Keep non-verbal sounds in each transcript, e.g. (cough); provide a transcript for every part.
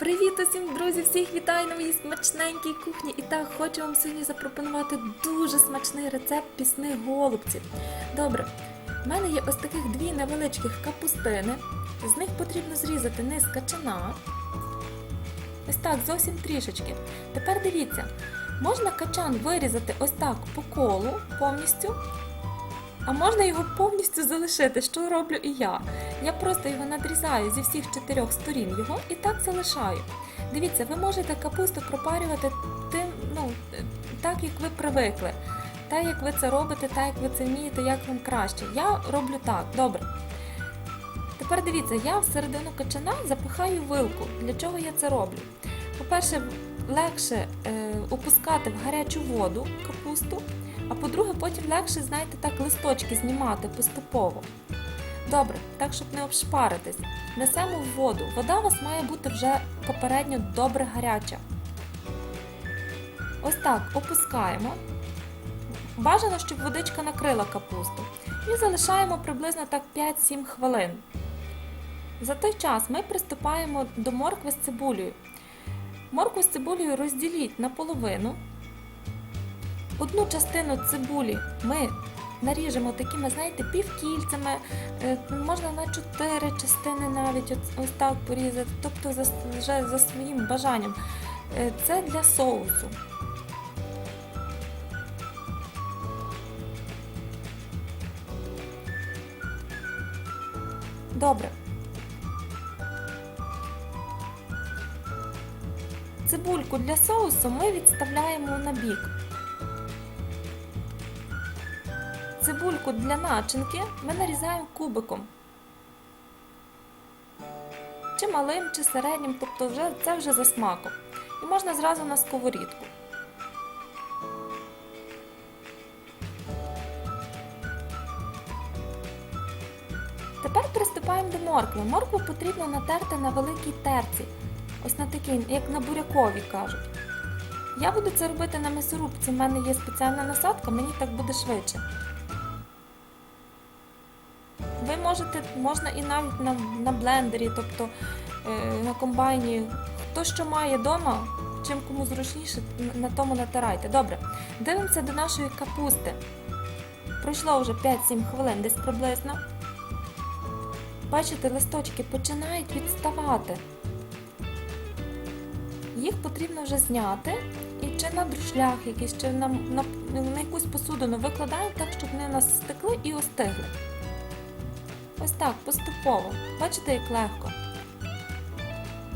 Привіт усім, друзі! Всіх вітаю на моїй смачненькій кухні. І так, хочу вам сьогодні запропонувати дуже смачний рецепт пісних голубців. Добре, в мене є ось таких дві невеличких капустини. З них потрібно зрізати низ качана. Ось так, зовсім трішечки. Тепер дивіться, можна качан вирізати ось так по колу повністю. А можна його повністю залишити, що роблю і я. Я просто його надрізаю зі всіх чотирьох сторін його і так залишаю. Дивіться, ви можете капусту пропарювати тим, ну, так, як ви привикли. Так, як ви це робите, так як ви це вмієте, як вам краще. Я роблю так, добре. Тепер дивіться, я всередину качана запихаю вилку. Для чого я це роблю? По-перше, легше е, опускати в гарячу воду капусту, а по-друге, потім легше, знаєте, так листочки знімати поступово. Добре, так, щоб не обшпаритись. Несемо в воду. Вода у вас має бути вже попередньо добре гаряча. Ось так опускаємо. Бажано, щоб водичка накрила капусту. І залишаємо приблизно так 5-7 хвилин. За той час ми приступаємо до моркви з цибулею. Моркву з цибулею розділіть на половину. Одну частину цибулі ми наріжемо такими, знаєте, півкільцями, е, можна на чотири частини навіть ось, так порізати, тобто вже за своїм бажанням. Е, Це для соусу. Добре. Цибульку для соусу ми відставляємо на бік. Цибульку для начинки ми нарізаємо кубиком. Чи малим, чи середнім, тобто вже, це вже за смаком. І можна зразу на сковорідку. Тепер приступаємо до моркви. Моркву потрібно натерти на великій терці. Ось на такій, як на бурякові кажуть. Я буду це робити на м'ясорубці, в мене є спеціальна насадка, мені так буде швидше. Можете, можна і навіть на, на блендері, тобто е, на комбайні. Хто що має вдома, чим кому зручніше, на тому натирайте. Добре, дивимося до нашої капусти. Пройшло вже 5-7 хвилин, десь приблизно. Бачите, листочки починають відставати. Їх потрібно вже зняти і чи на друшлях якісь, чи на, на, на якусь посудину викладаємо так, щоб вони нас стекли і остигли. Ось так, поступово. Бачите, як легко.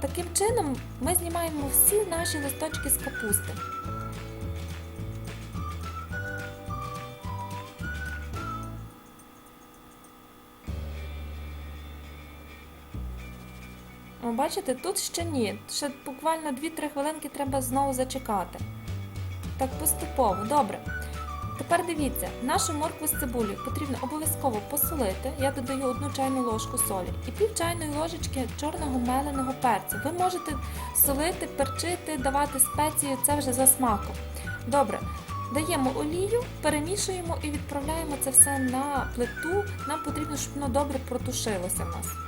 Таким чином ми знімаємо всі наші листочки з капусти. О, бачите, тут ще ні. Ще буквально 2-3 хвилинки треба знову зачекати. Так, поступово, добре. Тепер дивіться, нашу моркву з цибулею потрібно обов'язково посолити. Я додаю одну чайну ложку солі і пів чайної ложечки чорного меленого перцю. Ви можете солити, перчити, давати спеції, це вже за смаком. Добре, даємо олію, перемішуємо і відправляємо це все на плиту. Нам потрібно, щоб воно добре протушилося в нас.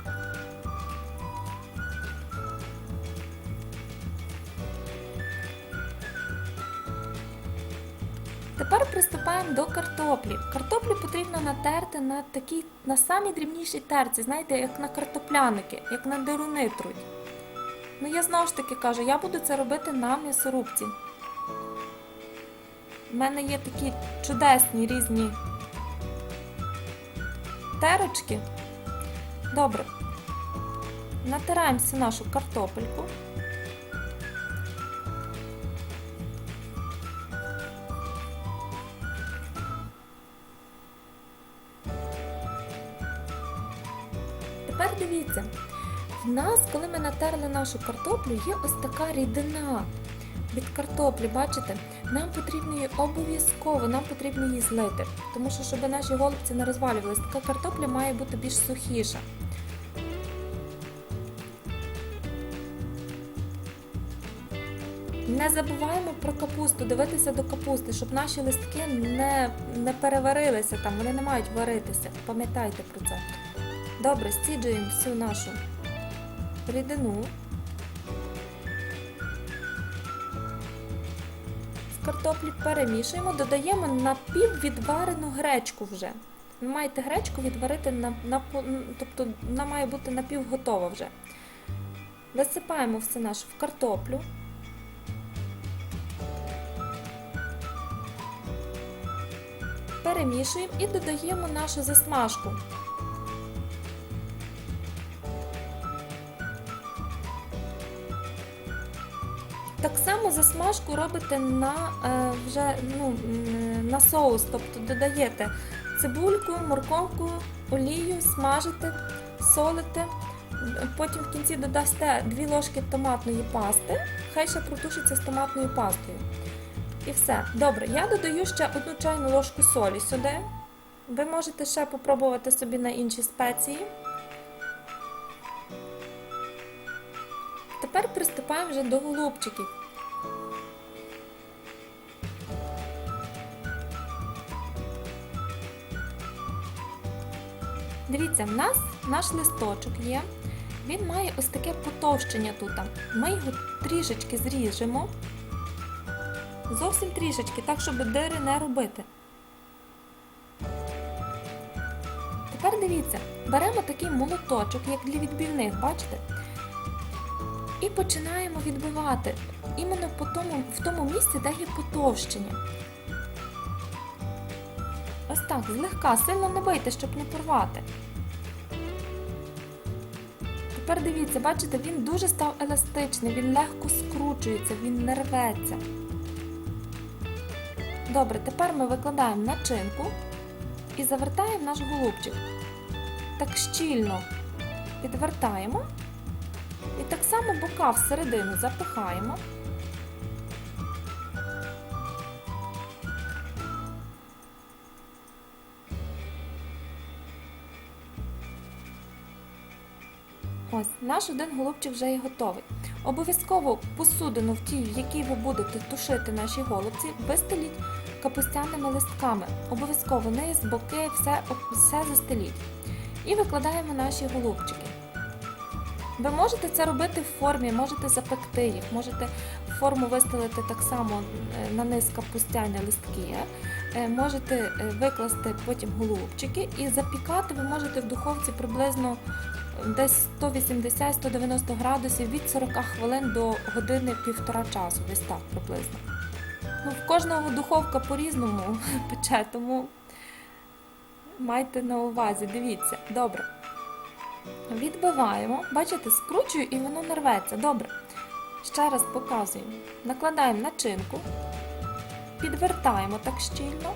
Тепер приступаємо до картоплі. Картоплю потрібно натерти на такій, на самій дрібнішій терці, знаєте, як на картопляники, як на деруни труть. Ну я знову ж таки кажу, я буду це робити на м'ясорубці. У мене є такі чудесні різні терочки. Добре. Натираємо всю нашу картопельку. Тепер дивіться, в нас, коли ми натерли нашу картоплю, є ось така рідина від картоплі, бачите? Нам потрібно її обов'язково, нам потрібно її злити, тому що, щоб наші голубці не розвалювалися, така картопля має бути більш сухіша. Не забуваємо про капусту, дивитися до капусти, щоб наші листки не, не переварилися там, вони не мають варитися. Пам'ятайте про це. Добре, стіджуємо всю нашу рідину в картоплі перемішуємо, додаємо напіввідварену гречку вже. Ви маєте гречку відварити, на, на, тобто вона має бути напівготова вже. Висипаємо все наше в картоплю. Перемішуємо і додаємо нашу засмажку. Само засмажку робите на, е, вже, ну, на соус, тобто додаєте цибульку, морковку, олію, смажите, солите. Потім в кінці додасте 2 ложки томатної пасти, хай ще протушиться з томатною пастою. І все. Добре, я додаю ще одну чайну ложку солі сюди. Ви можете ще попробувати собі на інші спеції. Тепер приступаємо вже до голубчиків. Дивіться, в нас наш листочок є. Він має ось таке потовщення тут. Ми його трішечки зріжемо. Зовсім трішечки, так, щоб дири не робити. Тепер дивіться, беремо такий молоточок, як для відбивних, бачите? І починаємо відбивати іменно по тому, в тому місці, де є потовщення. Ось так, злегка, сильно не бийте, щоб не порвати. Тепер дивіться, бачите, він дуже став еластичний, він легко скручується, він не рветься. Добре, тепер ми викладаємо начинку і завертаємо наш голубчик. Так щільно підвертаємо. І так само бока всередину запихаємо. Ось, наш один голубчик вже є готовий. Обов'язково посудину в тій, в якій ви будете тушити наші голубці, вистеліть капустяними листками. Обов'язково низ, боки, все, все застеліть. І викладаємо наші голубчики. Ви можете це робити в формі, можете запекти їх, можете форму вистелити так само е, на низ капустяні листки, можете е, викласти потім голубчики і запікати ви можете в духовці приблизно десь 180-190 градусів від 40 хвилин до години півтора часу, десь так приблизно. Ну, в кожного духовка по-різному (laughs) пече, тому майте на увазі, дивіться, добре. Відбиваємо, бачите, скручую і воно не рветься. Добре. Ще раз показуємо. Накладаємо начинку, підвертаємо так щільно,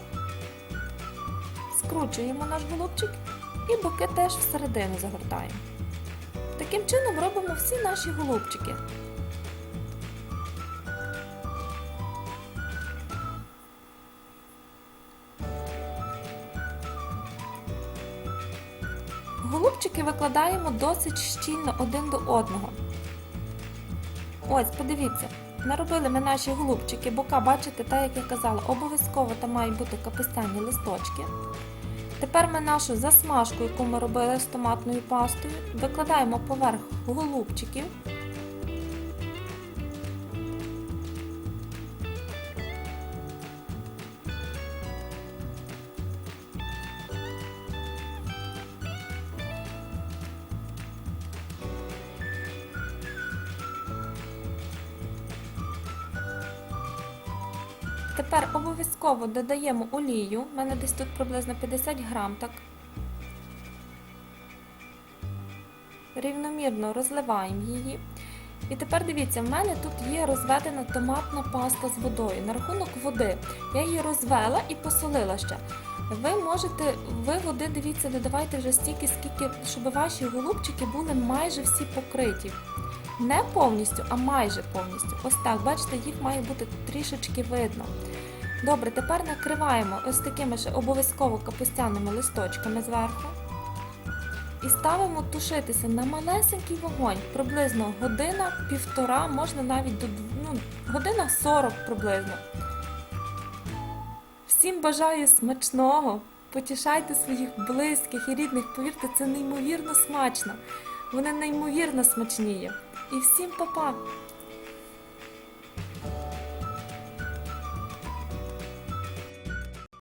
скручуємо наш голубчик і боки теж всередину загортаємо. Таким чином робимо всі наші голубчики. Голубчики викладаємо досить щільно один до одного. Ось, подивіться, наробили ми наші голубчики, бока, бачите, так як я казала, обов'язково там мають бути капустяні листочки. Тепер ми нашу засмажку, яку ми робили з томатною пастою, викладаємо поверх голубчиків. Тепер обов'язково додаємо олію. У мене десь тут приблизно 50 грам, так. Рівномірно розливаємо її. І тепер дивіться, в мене тут є розведена томатна паста з водою. На рахунок води. Я її розвела і посолила ще. Ви можете, ви води, дивіться, додавайте вже стільки, скільки, щоб ваші голубчики були майже всі покриті. Не повністю, а майже повністю. Ось так, бачите, їх має бути трішечки видно. Добре, тепер накриваємо ось такими ж обов'язково капустяними листочками зверху. І ставимо тушитися на малесенький вогонь, приблизно година-півтора, можна навіть до ну, година 40 приблизно. Всім бажаю смачного! Потішайте своїх близьких і рідних, повірте, це неймовірно смачно. Вони неймовірно смачніє. І всім па-па!